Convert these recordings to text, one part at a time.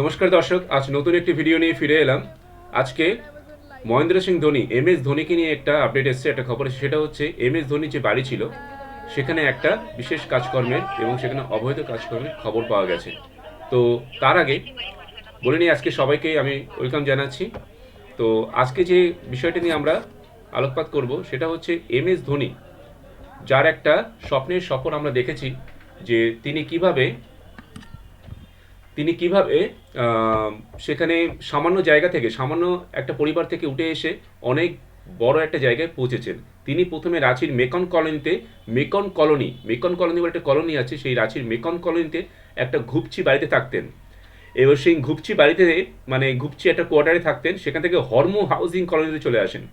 নমস্কার দর্শক, আজ নতুন একটি ভিডিও নিয়ে ফিরে এলাম। আজকে মহেন্দ্র সিং ধোনি এম এস ধোনিকে নিয়ে একটা আপডেট এসেছে, একটা খবর সেটা হচ্ছে এম এস ধোনি যে বাড়ি ছিল, সেখানে একটা বিশেষ কাজকর্মের এবং সেখানে অবৈধ কাজকর্মের খবর পাওয়া গেছে। তো তার আগে বলে নিই, আজকে সবাইকে আমি ওয়েলকাম জানাচ্ছি। তো আজকে যে বিষয়টা নিয়ে আমরা আলোকপাত করব, সেটা হচ্ছে এম এস ধোনি, যার একটা স্বপ্নের স্বপ্ন আমরা দেখেছি, যে তিনি কীভাবে তিনি কীভাবে সেখানে সামান্য জায়গা থেকে, সামান্য একটা পরিবার থেকে উঠে এসে অনেক বড় একটা জায়গায় পৌঁছেছেন। তিনি প্রথমে রাঁচির মেকন কলোনিতে, মেকন কলোনি মেকন কলোনি বলে একটা কলোনি আছে, সেই রাঁচির মেকন কলোনিতে একটা ঘুপচি বাড়িতে থাকতেন। এবার সেই ঘুপচি বাড়িতে মানে ঘুপচি একটা কোয়ার্টারে থাকতেন, সেখান থেকে হরমু হাউজিং কলোনিতে চলে আসেন।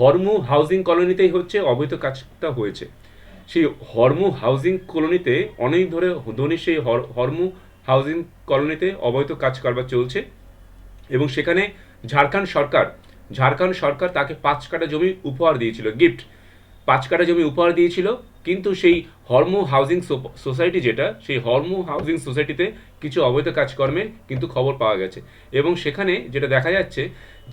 হরমু হাউজিং কলোনিতেই হচ্ছে অবৈধ কাজটা হয়েছে। সেই হরমু হাউজিং কলোনিতে অনেক ধরে ধনী সেই হর- হরমু হাউজিং কলোনিতে অবৈধ কাজ চলছে এবং সেখানে ঝাড়খণ্ড সরকার ঝাড়খণ্ড সরকার তাকে পাঁচ কাটা জমি উপহার দিয়েছিল গিফট পাঁচ কাটা জমি উপহার দিয়েছিল, কিন্তু সেই হরমু হাউজিং সোসাইটি যেটা, সেই হরমু হাউজিং সোসাইটিতে কিছু অবৈধ কাজকর্মের কিন্তু খবর পাওয়া গেছে। এবং সেখানে যেটা দেখা যাচ্ছে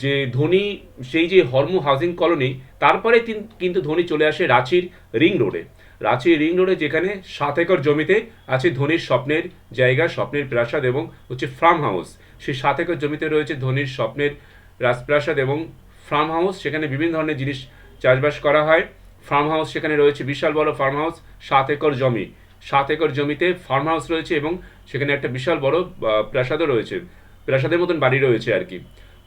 যে ধোনি, সেই যে হরমু হাউজিং কলোনি, তারপরে কিন্তু ধোনি চলে আসে রাঁচির রিং রোডে। রাঁচির রিং রোডে যেখানে সাত একর জমিতে আছে ধোনির স্বপ্নের জায়গা, স্বপ্নের প্রাসাদ এবং হচ্ছে ফার্ম হাউস সেই সাত একর জমিতে রয়েছে ধোনির স্বপ্নের রাজপ্রাসাদ এবং ফার্ম হাউস সেখানে বিভিন্ন ধরনের জিনিস চাষবাস করা হয়। ফার্ম হাউস সেখানে রয়েছে বিশাল বড় ফার্ম হাউস সাত একর জমি। সাত একর জমিতে ফার্ম হাউস রয়েছে এবং সেখানে একটা বিশাল বড় প্রাসাদও রয়েছে। প্রাসাদের মতন বাড়ি রয়েছে আর কি।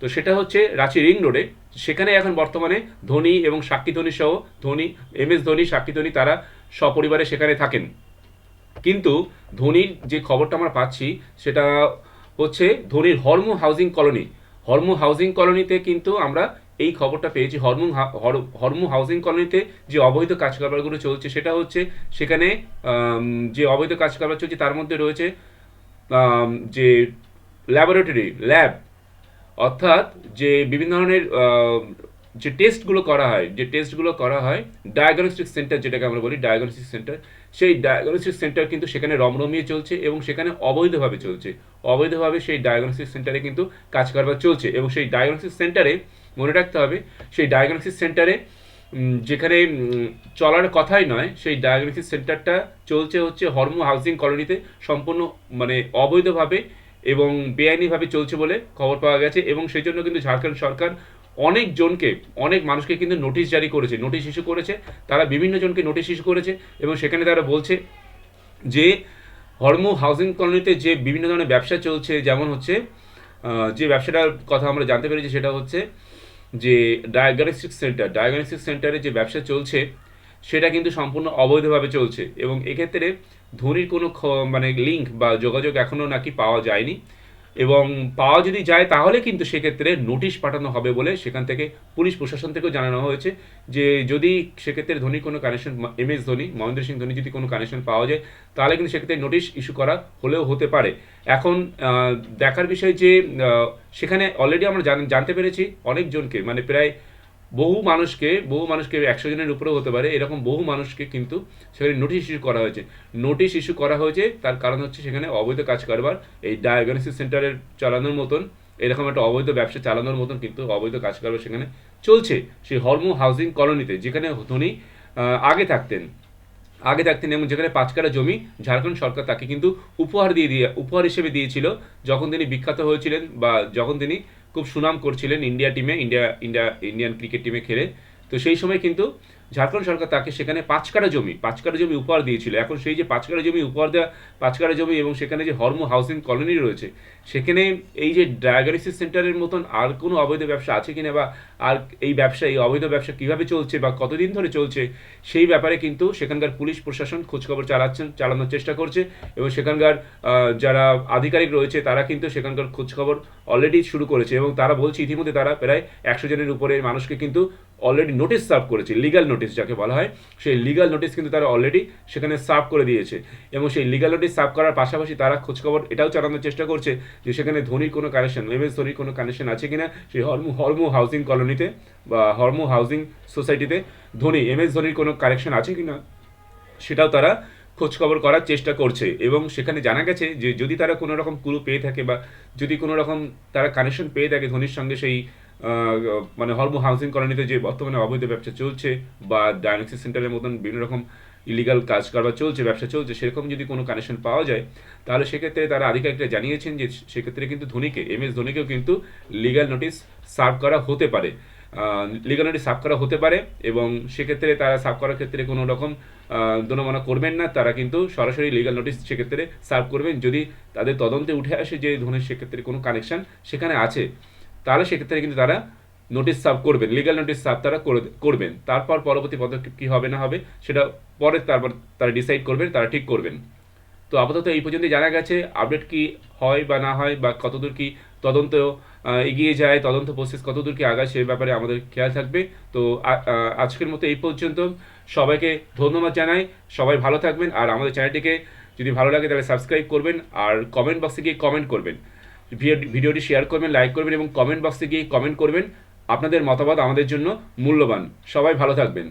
তো সেটা হচ্ছে রাঁচি রিং রোডে। সেখানে এখন বর্তমানে ধোনি এবং সাক্ষী ধোনি সহ ধোনি, এম এস ধোনি, সাক্ষী ধোনি তারা সপরিবারে সেখানে থাকেন। কিন্তু ধোনির যে খবরটা আমরা পাচ্ছি, সেটা হচ্ছে ধোনির Harmu housing colony Harmu housing কলোনিতে কিন্তু আমরা এই খবরটা পেয়েছি। হরমু হরমু হাউজিং কলোনিতে যে অবৈধ কাজকারবারগুলো চলছে, সেটা হচ্ছে সেখানে যে অবৈধ কাজকারবার চলছে, তার মধ্যে রয়েছে যে ল্যাবরেটরি ল্যাব অর্থাৎ যে বিভিন্ন ধরনের যে টেস্টগুলো করা হয়, যে টেস্টগুলো করা হয় ডায়াগনস্টিক সেন্টার যেটাকে আমরা বলি ডায়াগনস্টিক সেন্টার সেই ডায়াগনস্টিক সেন্টার কিন্তু সেখানে রমরমিয়ে চলছে এবং সেখানে অবৈধভাবে চলছে। অবৈধভাবে সেই ডায়াগনস্টিক সেন্টারে কিন্তু কাজ কারবার চলছে এবং সেই ডায়াগনস্টিক সেন্টারে মনে রাখতে হবে, সেই ডায়াগনস্টিক সেন্টারে যেখানে চলার কথাই নয়, সেই ডায়াগনস্টিক সেন্টারটা চলছে হচ্ছে হরমো হাউজিং কলোনিতে সম্পূর্ণ মানে অবৈধভাবে এবং বেআইনিভাবে চলছে বলে খবর পাওয়া গেছে এবং সেই জন্য কিন্তু ঝাড়খণ্ড সরকার অনেক জনকে, অনেক মানুষকে কিন্তু নোটিশ জারি করেছে, নোটিশ ইস্যু করেছে, তারা বিভিন্ন জনকে নোটিশ ইস্যু করেছে এবং সেখানে তারা বলছে যে হরমু হাউজিং কলোনিতে যে বিভিন্ন ধরনের ব্যবসা চলছে, যেমন হচ্ছে যে ব্যবসাটার কথা আমরা জানতে পেরেছি সেটা হচ্ছে যে ডায়াগনস্টিক সেন্টার, ডায়াগনস্টিক সেন্টারে যে ব্যবসা চলছে সেটা কিন্তু সম্পূর্ণ অবৈধভাবে চলছে এবং এক্ষেত্রে ধোনির কোনো মানে লিঙ্ক বা যোগাযোগ এখনও নাকি পাওয়া যায়নি। এবং পাওয়া যদি যায় তাহলে কিন্তু সেক্ষেত্রে নোটিশ পাঠানো হবে বলে সেখান থেকে পুলিশ প্রশাসন থেকেও জানানো হয়েছে যে যদি সেক্ষেত্রে ধোনি কোনো connection M S Dhoni, Mahendra Singh Dhoni যদি কোনো কানেকশন পাওয়া যায়, তাহলে কিন্তু সেক্ষেত্রে নোটিশ ইস্যু করা হলেও হতে পারে। এখন দেখার বিষয় যে সেখানে অলরেডি আমরা জান- জানতে পেরেছি অনেকজনকে মানে প্রায় বহু মানুষকে বহু মানুষকে একশো জনের উপরেও হতে পারে, এরকম বহু মানুষকে কিন্তু সেখানে নোটিশ ইস্যু করা হয়েছে। নোটিশ ইস্যু করা হয়েছে, তার কারণ হচ্ছে সেখানে অবৈধ কাজ কারবার, এই ডায়াগনোসিস সেন্টারের চালানোর মতন, এরকম একটা অবৈধ ব্যবসা চালানোর মতন কিন্তু অবৈধ কাজ কারবার সেখানে চলছে। সেই হরমো হাউজিং কলোনিতে যেখানে ধোনি আগে থাকতেন আগে থাকতেন এবং যেখানে পাঁচ কাটা জমি, ঝাড়খণ্ড সরকার তাকে কিন্তু উপহার দিয়ে দিয়ে, উপহার হিসেবে দিয়েছিল। যখন তিনি বিখ্যাত হয়েছিলেন বা যখন তিনি খুব সুনাম করছিলেন ইন্ডিয়া টিমে ইন্ডিয়া ইন্ডিয়া ইন্ডিয়ান ক্রিকেট টিমে খেলে। তো সেই সময় কিন্তু ঝাড়খণ্ড সরকার তাকে সেখানে পাঁচ কাটা জমি, পাঁচ কাটা জমি উপহার দিয়েছিল। এখন সেই যে পাঁচ কাটা জমি উপহার দেওয়া, পাঁচ কাটা জমি এবং সেখানে যে হরমো হাউসিং কলোনি রয়েছে, সেখানে এই যে ডায়াগনোসিস সেন্টারের মতন আর কোনো অবৈধ ব্যবসা আছে কিনা বা আর এই ব্যবসা, এই অবৈধ ব্যবসা কীভাবে চলছে বা কতদিন ধরে চলছে, সেই ব্যাপারে কিন্তু সেখানকার পুলিশ প্রশাসন খোঁজখবর চালাচ্ছেন, চালানোর চেষ্টা করছে এবং সেখানকার যারা আধিকারিক রয়েছে তারা কিন্তু সেখানকার খোঁজখবর অলরেডি শুরু করেছে এবং তারা বলছে ইতিমধ্যে তারা প্রায় একশো জনের উপরে মানুষকে কিন্তু অলরেডি নোটিশ সার্ভ করেছে লিগাল নোটিশ যাকে বলা হয়, সেই লিগাল নোটিশ কিন্তু তারা অলরেডি সেখানে সার্ভ করে দিয়েছে। এবং সেই লিগাল নোটিশ সার্ভ করার পাশাপাশি তারা খোঁজখবর এটাও চালানোর চেষ্টা করছে যে সেখানে ধোনির কোনো কানেকশন এম এস ধোনির কোনো কানেকশন আছে কিনা, সেই হরমু হরমু হাউজিং কলোনিতে বা হরমু হাউজিং সোসাইটিতে ধোনি এম এস ধোনির কোনো কানেকশন আছে কিনা, সেটাও তারা খোঁজখবর করার চেষ্টা করছে। এবং সেখানে জানা গেছে যে যদি তারা কোনো রকম ক্লু পেয়ে থাকে বা যদি কোনো রকম তারা কানেকশন পেয়ে থাকে ধোনির সঙ্গে সেই মানে হরমু হাউসিং কলোনিতে যে বর্তমানে অবৈধ ব্যবসা চলছে বা ডায়াগনোসিস সেন্টারের মতন বিভিন্ন রকম ইলিগাল কাজ কারবার চলছে, ব্যবসা চলছে, সেরকম যদি কোনো কানেকশন পাওয়া যায়, তাহলে সেক্ষেত্রে তারা আধিকারিকরা জানিয়েছেন যে সেক্ষেত্রে কিন্তু ধোনিকে এম এস ধোনিকেও কিন্তু লিগ্যাল নোটিশ সার্ভ করা হতে পারে। লিগাল নোটিশ সার্ভ করা হতে পারে এবং সেক্ষেত্রে তারা সার্ভ করার ক্ষেত্রে কোনো রকম দনমনা করবেন না, তারা কিন্তু সরাসরি লিগাল নোটিশ সেক্ষেত্রে সার্ভ করবেন। যদি তাদের তদন্তে উঠে আসে যে ধোনির সেক্ষেত্রে কোনো কানেকশন সেখানে আছে তাহলে সেক্ষেত্রে কিন্তু তারা নোটিশ সার্ভ করবেন লিগাল নোটিশ সার্ভ তারা করে- করবেন। তারপর পরবর্তী পদক্ষেপ কী হবে না হবে, সেটা পরে তারপর তারা ডিসাইড করবেন, তারা ঠিক করবেন। তো আপাতত এই পর্যন্ত জানা গেছে আপডেট কি হয় বা না হয়, বা কতদূর কি তদন্ত এগিয়ে যায়, তদন্ত প্রসেস কতদূর কি আগায়, সে ব্যাপারে আমাদের খেয়াল থাকবে। তো আজকের মতো এই পর্যন্ত। সবাইকে ধন্যবাদ জানাই, সবাই ভালো থাকবেন, আর আমাদের চ্যানেলটিকে যদি ভালো লাগে তাহলে সাবস্ক্রাইব করবেন, আর কমেন্ট বক্সে গিয়ে কমেন্ট করবেন। ভিডিওটি শেয়ার করবেন লাইক করবেন এবং কমেন্ট বক্সে গিয়ে কমেন্ট করবেন আপনাদের মতামত আমাদের জন্য মূল্যবান। সবাই ভালো থাকবেন।